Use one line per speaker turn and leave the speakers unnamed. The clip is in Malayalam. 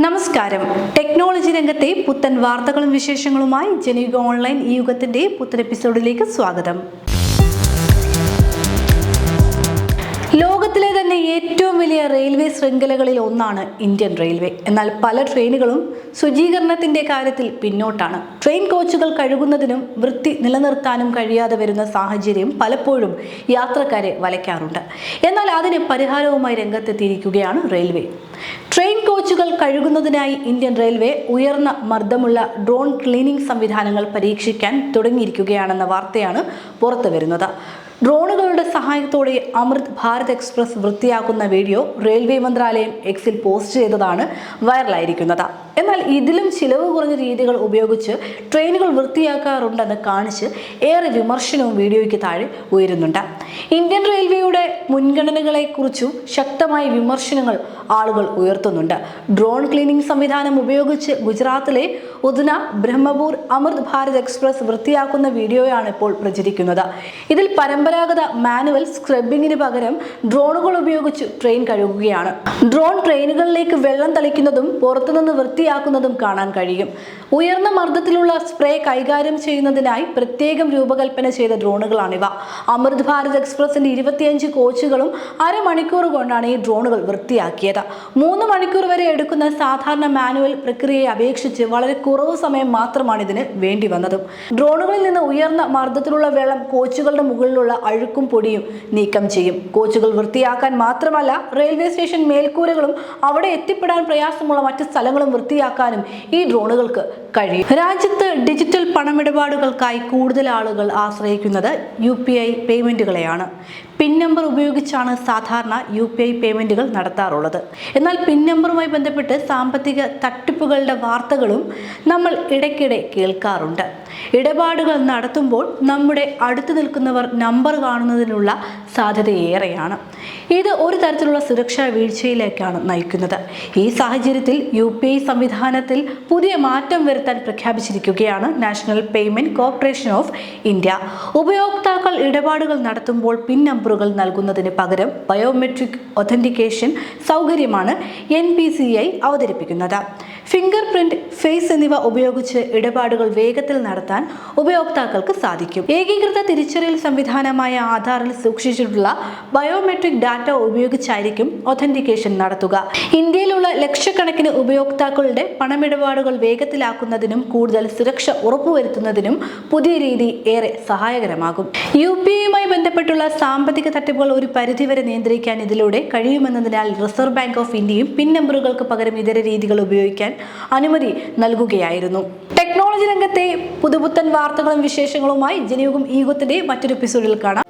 നമസ്കാരം. ടെക്നോളജി രംഗത്തെ പുത്തൻ വാർത്തകളും വിശേഷങ്ങളുമായി ജനയുഗ ഓൺലൈൻ ഈ യുഗത്തിന്റെ പുത്തൻ എപ്പിസോഡിലേക്ക് സ്വാഗതം. ഏറ്റവും വലിയ റെയിൽവേ ശൃംഖലകളിൽ ഒന്നാണ് ഇന്ത്യൻ റെയിൽവേ. എന്നാൽ പല ട്രെയിനുകളും ശുചീകരണത്തിന്റെ കാര്യത്തിൽ പിന്നോട്ടാണ്. ട്രെയിൻ കോച്ചുകൾ കഴുകുന്നതിനും വൃത്തി നിലനിർത്താനും കഴിയാതെ വരുന്ന സാഹചര്യം പലപ്പോഴും യാത്രക്കാരെ വലയ്ക്കാറുണ്ട്. എന്നാൽ അതിന് പരിഹാരവുമായി രംഗത്തെത്തിയിരിക്കുകയാണ് റെയിൽവേ. ട്രെയിൻ കോച്ചുകൾ കഴുകുന്നതിനായി ഇന്ത്യൻ റെയിൽവേ ഉയർന്ന മർദ്ദമുള്ള ഡ്രോൺ ക്ലീനിംഗ് സംവിധാനങ്ങൾ പരീക്ഷിക്കാൻ തുടങ്ങിയിരിക്കുകയാണെന്ന വാർത്തയാണ് പുറത്തു വരുന്നത് ഡ്രോണുകളുടെ സഹായത്തോടെ അമൃത് ഭാരത് എക്സ്പ്രസ് വൃത്തിയാക്കുന്ന വീഡിയോ റെയിൽവേ മന്ത്രാലയം എക്സിൽ പോസ്റ്റ് ചെയ്തതാണ് വൈറലായിരിക്കുന്നത്. എന്നാൽ ഇതിലും ചിലവ് കുറഞ്ഞ രീതികൾ ഉപയോഗിച്ച് ട്രെയിനുകൾ വൃത്തിയാക്കാറുണ്ടെന്ന് കാണിച്ച് ഏറെ വിമർശനവും വീഡിയോയ്ക്ക് താഴെ ഉയരുന്നുണ്ട്. ഇന്ത്യൻ റെയിൽവേയുടെ മുൻഗണനകളെക്കുറിച്ചും ശക്തമായ വിമർശനങ്ങൾ ആളുകൾ ഉയർത്തുന്നുണ്ട്. ഡ്രോൺ ക്ലീനിംഗ് സംവിധാനം ഉപയോഗിച്ച് ഗുജറാത്തിലെ ഉദന ബ്രഹ്മപൂർ അമൃത് ഭാരത് എക്സ്പ്രസ് വൃത്തിയാക്കുന്ന വീഡിയോയാണ് ഇപ്പോൾ പ്രചരിക്കുന്നത്. ഇതിൽ പരമ്പരാഗത മാനുവൽ സ്ക്രബിങ്ങിന് പകരം ഡ്രോണുകൾ ഉപയോഗിച്ച് ട്രെയിൻ കഴുകുകയാണ്. ഡ്രോൺ ട്രെയിനുകളിലേക്ക് വെള്ളം തളിക്കുന്നതും പുറത്തുനിന്ന് വൃത്തിയാക്കുന്നതും കാണാൻ കഴിയും. ഉയർന്ന മർദ്ദത്തിലുള്ള സ്പ്രേ കൈകാര്യം ചെയ്യുന്നതിനായി പ്രത്യേകം രൂപകൽപ്പന ചെയ്ത ഡ്രോണുകളാണിവ. അമൃത് ഭാരത് എക്സ്പ്രസിന്റെ ഇരുപത്തിയഞ്ച് കോച്ചുകളും അരമണിക്കൂർ കൊണ്ടാണ് ഈ ഡ്രോണുകൾ വൃത്തിയാക്കിയത്. മൂന്ന് മണിക്കൂർ വരെ എടുക്കുന്ന സാധാരണ മാനുവൽ പ്രക്രിയയെ അപേക്ഷിച്ച് വളരെ കുറവ് സമയം മാത്രമാണ് ഇതിന് വേണ്ടി വന്നതും. ഡ്രോണുകളിൽ നിന്ന് ഉയർന്ന മർദ്ദത്തിലുള്ള വെള്ളം കോച്ചുകളുടെ മുകളിലുള്ള അഴുക്കും പൊടിയും നീക്കം ചെയ്യും. കോച്ചുകൾ വൃത്തിയാക്കാൻ മാത്രമല്ല റെയിൽവേ സ്റ്റേഷൻ മേൽക്കൂരകളും അവിടെ എത്തിപ്പെടാൻ പ്രയാസമുള്ള മറ്റ് സ്ഥലങ്ങളും വൃത്തിയാക്കാനും ഈ ഡ്രോണുകൾക്ക് കഴിയും. രാജ്യത്ത് ഡിജിറ്റൽ പണമിടപാടുകൾക്കായി കൂടുതൽ ആളുകൾ ആശ്രയിക്കുന്നത് യു പി ഐ പേയ്മെന്റുകളെയാണ് പിൻ നമ്പർ ഉപയോഗിച്ചാണ് സാധാരണ യു പി ഐ പേയ്മെന്റുകൾ നടത്താറുള്ളത്. എന്നാൽ പിൻ നമ്പറുമായി ബന്ധപ്പെട്ട് സാമ്പത്തിക തട്ടിപ്പുകളുടെ വാർത്തകളും നമ്മൾ ഇടയ്ക്കിടെ കേൾക്കാറുണ്ട്. ഇടപാടുകൾ നടത്തുമ്പോൾ നമ്മുടെ അടുത്ത് നിൽക്കുന്നവർ നമ്പർ കാണുന്നതിനുള്ള സാധ്യത ഏറെയാണ്. ഇത് ഒരു തരത്തിലുള്ള സുരക്ഷാ വീഴ്ചയിലേക്കാണ് നയിക്കുന്നത്. ഈ സാഹചര്യത്തിൽ യു പി ഐ സംവിധാനത്തിൽ പുതിയ മാറ്റം വരുത്താൻ പ്രഖ്യാപിച്ചിരിക്കുകയാണ് national payment corporation of India. ഉപയോക്താക്കൾ ഇടപാടുകൾ നടത്തുമ്പോൾ പിൻ നമ്പറുകൾ നൽകുന്നതിന് പകരം ബയോമെട്രിക് ഒതന്റിക്കേഷൻ സൗകര്യമാണ് എൻ പി സി ഐ അവതരിപ്പിക്കുന്നത്. ഫിംഗർ പ്രിന്റ് ഫേസ് എന്നിവ ഉപയോഗിച്ച് ഇടപാടുകൾ വേഗത്തിൽ നടത്താൻ ഉപയോക്താക്കൾക്ക് സാധിക്കും. ഏകീകൃത തിരിച്ചറിയൽ സംവിധാനമായ ആധാറിൽ സൂക്ഷിച്ചിട്ടുള്ള ബയോമെട്രിക് ഡാറ്റ ഉപയോഗിച്ചായിരിക്കും ഒതന്റിക്കേഷൻ നടത്തുക. ഇന്ത്യയിലുള്ള ലക്ഷക്കണക്കിന് ഉപയോക്താക്കളുടെ പണമിടപാടുകൾ വേഗത്തിലാക്കുന്നതിനും കൂടുതൽ സുരക്ഷ ഉറപ്പുവരുത്തുന്നതിനും പുതിയ രീതി ഏറെ സഹായകരമാകും. യു പി ഐയുമായി ബന്ധപ്പെട്ടുള്ള സാമ്പത്തിക തട്ടിപ്പുകൾ ഒരു പരിധിവരെ നിയന്ത്രിക്കാൻ ഇതിലൂടെ കഴിയുമെന്നതിനാൽ റിസർവ് ബാങ്ക് ഓഫ് ഇന്ത്യയും പിൻ നമ്പറുകൾക്ക് പകരം ഇതര രീതികൾ ഉപയോഗിക്കാൻ അനുമതി നൽകുകയായിരുന്നു. ടെക്നോളജി രംഗത്തെ പുതുപുത്തൻ വാർത്തകളും വിശേഷങ്ങളുമായി ജനയുഗം ഈഗത്തിന്റെ മറ്റൊരു എപ്പിസോഡിൽ കാണാം.